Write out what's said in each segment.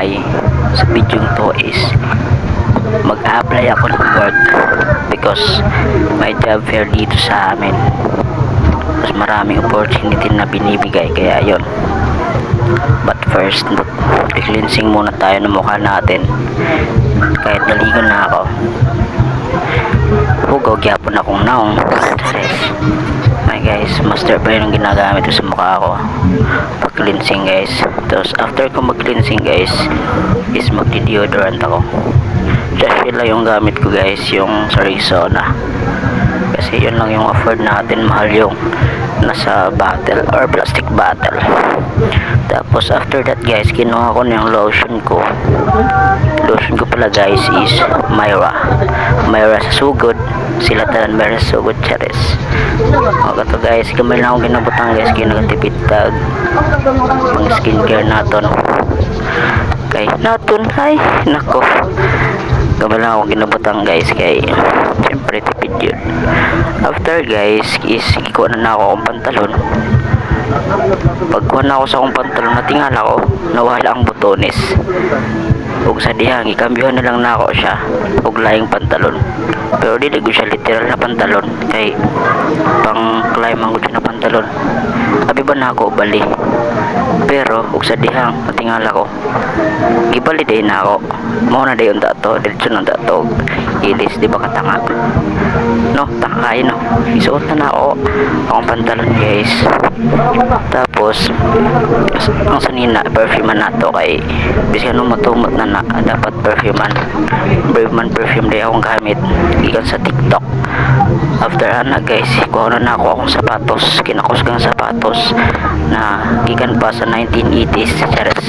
bay sa video to is mag-apply ako ng work because may job fair dito sa amin. Mas maraming opportunity na binibigay kaya yon but first cleansing muna tayo ng mukha natin. Kahit naligo na ako. Hugaw gyapon akong naong master pa yun ang ginagamit ko sa mukha ko pag cleansing guys. Tapos after ko mag cleansing guys is magdi-deodorant ako. Just yun lang yung gamit ko guys yung sa Rexona kasi yun lang yung afford natin mahal yung nasa bottle or plastic bottle. Tapos after that guys kinuha ko na yung lotion ko. Lotion ko pala guys is Myra. Myra sa sugod. Sila talan Myra sa sugod charis. O kato guys gamay lang akong ginabutang guys kaya nagatipid tag pang skincare naton kay naton ay nako. Gamay lang akong ginabutang guys kay syempre tipid yun after guys is ikuha na na ako akong pantalon. Pagkuha na ako sa akong pantalon natingala ko nawala ang butones. Ug sa dihang ikambyohan na lang na ako siya ug laing pantalon. Pero dili ko siya literal na pantalon kay pang climb ang na pantalon. Abi ba na ako bali pero ug sa dihang natingala ko gibali day na ako. Mao na day unta to diretso na unta to ilis di ba katanga no taka kayo no? Isuot na na ako. Akong pantalon guys. Tapos ang sanina perfume na to kay bisaya nung matumot na na dapat perfume man man perfume day akong gamit. Gikan sa tiktok. After ana guys kuha na na ako akong sapatos. Kinakos kang sapatos na gikan pa sa 1980s chares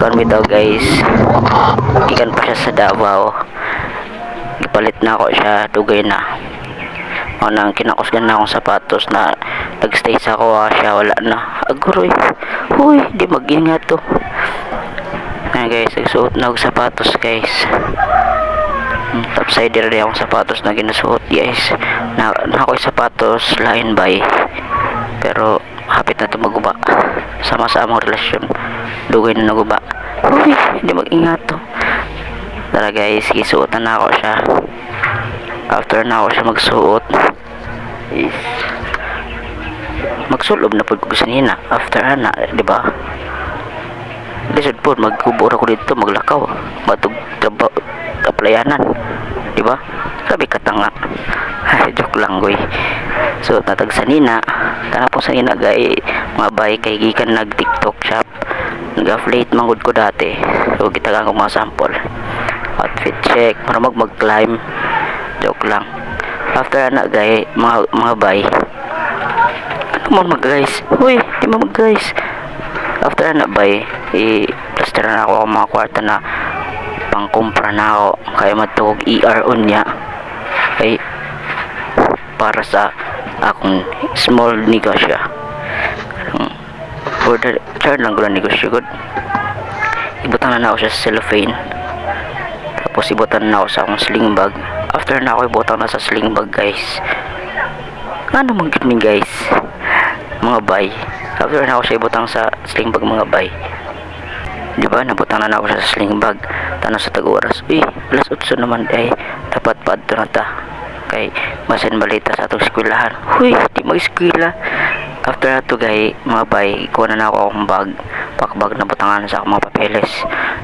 kuhan bitaw guys. Gikan pa siya sa Davao ipalit na ako siya dugay na. O nang kinakusgan na akong sapatos na nagstay sa ako ah, siya wala na. Aguroy huy di mag-ingat to Ayan guys nagsuot na ako sapatos guys. Hmm, topsider rin akong sapatos na ginasuot guys. Na, na ako'y sapatos line by. Pero hapit na ito maguba. Sama-samang relasyon. Dugay na naguba. Huy di mag-ingat to tara guys isuotan na ako siya. After na ako siya magsuot. Magsulob na po ko sa nina. After ana di ba? Lisod po magkubura ko dito maglakaw. Matug traba kaplayanan di ba? Sabi katanga joke lang goy. So tatag sa nina. Tana po sa nina gay mga bay kay gikan nag tiktok shop. Nag-affiliate mangod ko dati. So gitagaan ko mga sample outfit check para mag mag climb joke lang. After na gay mga mga bay. Ano mag guys? Huy di mo mag guys. After na bay i plaster na ako ang mga kwarta na. Pangkumpra na ako. Kaya matugog ER on niya. Ay para sa akong small negosyo. The char lang ko lang negosyo good. Ibutang na na ako sa cellophane tapos ibutan na ako sa akong sling bag after na ako ibutang na sa sling bag guys. Ano mang ni guys mga bay. After na ako siya ibutang sa sling bag mga bay. Di ba? Nabutang na, na ako sa sling bag tanong sa tag-oras. Uy alas 8 naman ay dapat pa adto na ta. Kay masin balita sa atong eskwelahan. Huy di mag eskwela after na to gay mga bay kuha na na ako akong bag pakbag na butangan sa akong mga papeles.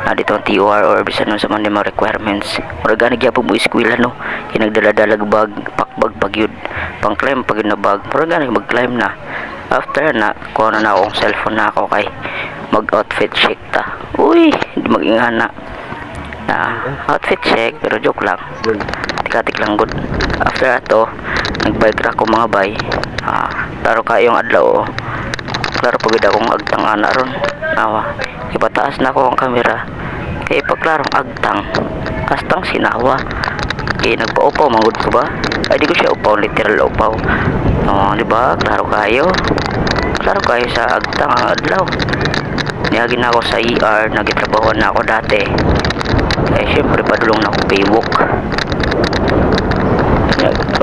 Na dito ang TOR or bisan sa mga mga requirements. Gani gyapon mo eskwela no? Kinagdala-dalag bag pakbag pagyud. Pang climb pag na bag. Gani mag climb na. After na kuha na na akong cellphone na ako kay mag outfit check ta. Uy di mag-ingana na. Outfit check pero joke lang. Tikatik lang good. After ato nagbike ra ko mga bay. Ah, taro kayong adlaw oh. Klaro pagod akong agtang ana ron. Nawa ipataas na ko ang kamera. Kay pagklarong agtang. Astang sinawa. Kay nagpaupaw mangod ko ba? Ay di ko siya upaw literal upaw. No di ba? Klaro kayo. Klaro kayo sa agtang ang adlaw. Niyagin na ako sa ER nagitrabaho na ako dati. Eh syempre padulong na ako paywalk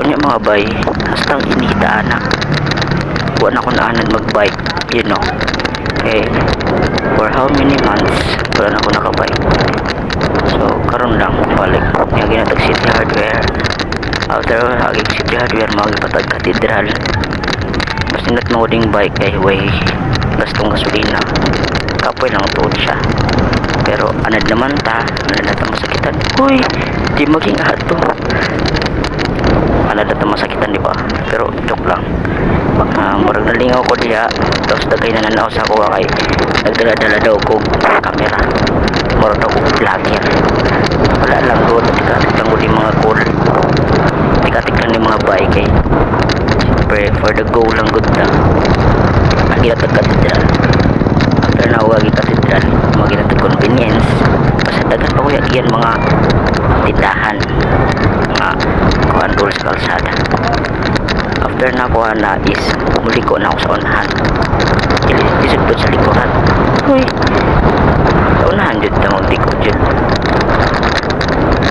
kanya, mga bay hastang inita anak. Buwan ako na anan magbike you know. Eh for how many months wala na ako nakabike? So karon lang balik. Nga ginatag city hardware. After hagig city hardware magipatag katedral. Mas nindot mo ding bike kay way gastong gasolina. Kapoy lang tuod siya. Pero anad naman ta anad na ta masakitan. Uy di maging ato anad na ta masakitan di ba? Pero joke lang. Ah, murag nalingaw ko diya tapos dagay na nanaw sa ako kay nagdala-dala daw ko camera murag daw ko vlogger wala lang ko tikatik ko di mga cool tikatik lang mga bike kay siyempre for the go lang good na. Ang ginatag katedral after na huwag katedral mga ginatag convenience. Basta dagan pa ko yan mga tindahan kuhan doon sa kalsada. After na ko na is muli ko na ako sa unahan. Ilisod po sa likuran? Uy. Sa unahan dyan na magdiko dyan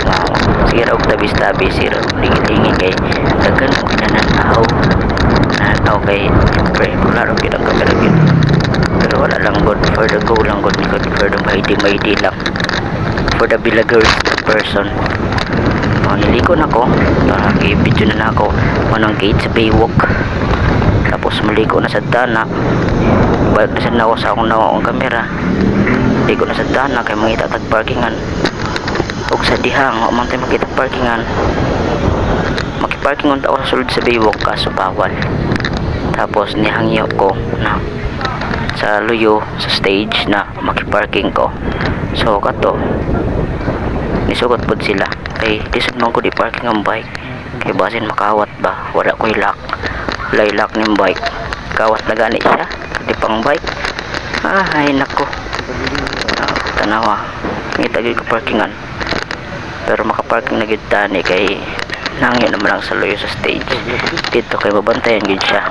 wow. Sige raw tabi tabi sige raw lingi kay dagan mo kinananaw nananaw kay siyempre wala raw yun. Pero wala lang good for the go lang good for the mighty mighty lang for the villagers person Oh, niliko na ko. Uh, i-video na na ako. Manang gate sa Baywalk. Tapos maliko na sa dana. Balik na sa nawa sa akong nawa akong kamera. Liko na sa dana kay mga itatag parkingan. Ug sa dihang, o man makita parkingan. Makiparking unta ako sa sulod sa Baywalk kaso bawal. Tapos nihangyo ko na sa luyo sa stage na makiparking ko. So kato, nisugot pod sila kay lisod man ko di parking ang bike. Kay basin makawat ba? Wala ko lock. Lay lock ng bike. Kawat na gani siya. Di pang bike. Ah ay nako ah, tanawa. Ngita gid ko parkingan. Pero makaparking na gid tani kay nangyo naman lang sa loyo sa stage. Dito kay mabantayan gid siya.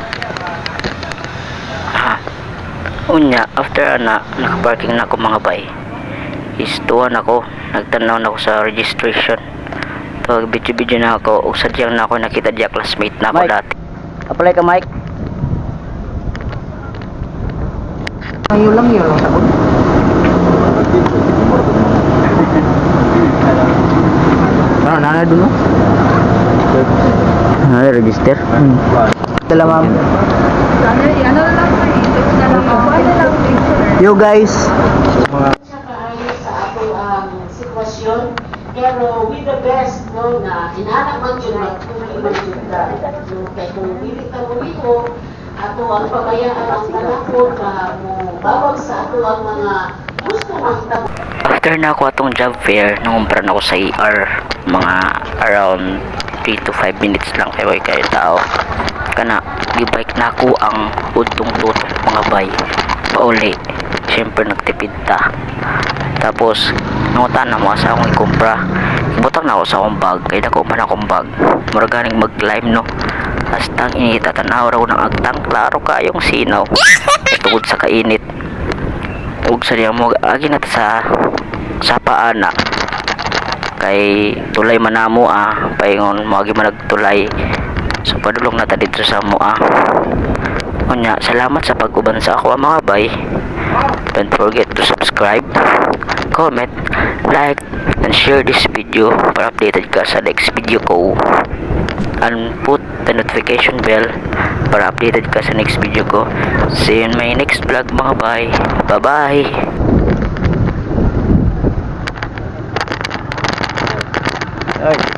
Ah unya after ana nakaparking na ako mga bay. Is tuwan ako. Nagtanaw na ako sa registration to video video na ako ug sadyang na ako nakita diya classmate na ako Mike. dati Apply ka, Mike. Ngayon lang yun ang sabon. Ano, nanay dun mo? ay register Hmm. Dala, ma'am. You guys. siya kaayo sa ato ang sitwasyon pero with the best no na inanak man yun magtuloy man yun ka no kay kung dili ka muliho ato ang pabayaan ang panahon na mo bawag sa ato ang mga gusto ang tao. After na ako atong job fair nangumpran ako sa ER mga around 3 to 5 minutes lang kay way kayo tao. Kana gibike na ako ang udtong tutok mga bay. Pauli syempre nagtipid ta. Tapos nangutan na mo sa akong ikumpra. Ibutang na ako sa akong bag. Kaya dako man akong bag. Maraganing mag climb no? Hastang inita tanaw raw ng agtang. Klaro kayong sinaw. Tungod sa kainit. Ug sa diya mo agi na sa sa paana. Kay tulay manamo ah. Paingon mo agi man nagtulay. So padulong na ta dito sa mo ah. Unya, salamat sa pag-uban sa ako mga bay. Don't forget to subscribe, comment, like, and share this video para updated ka sa next video ko. And put the notification bell para updated ka sa next video ko. See you in my next vlog mga bay. Bye-bye! Ay.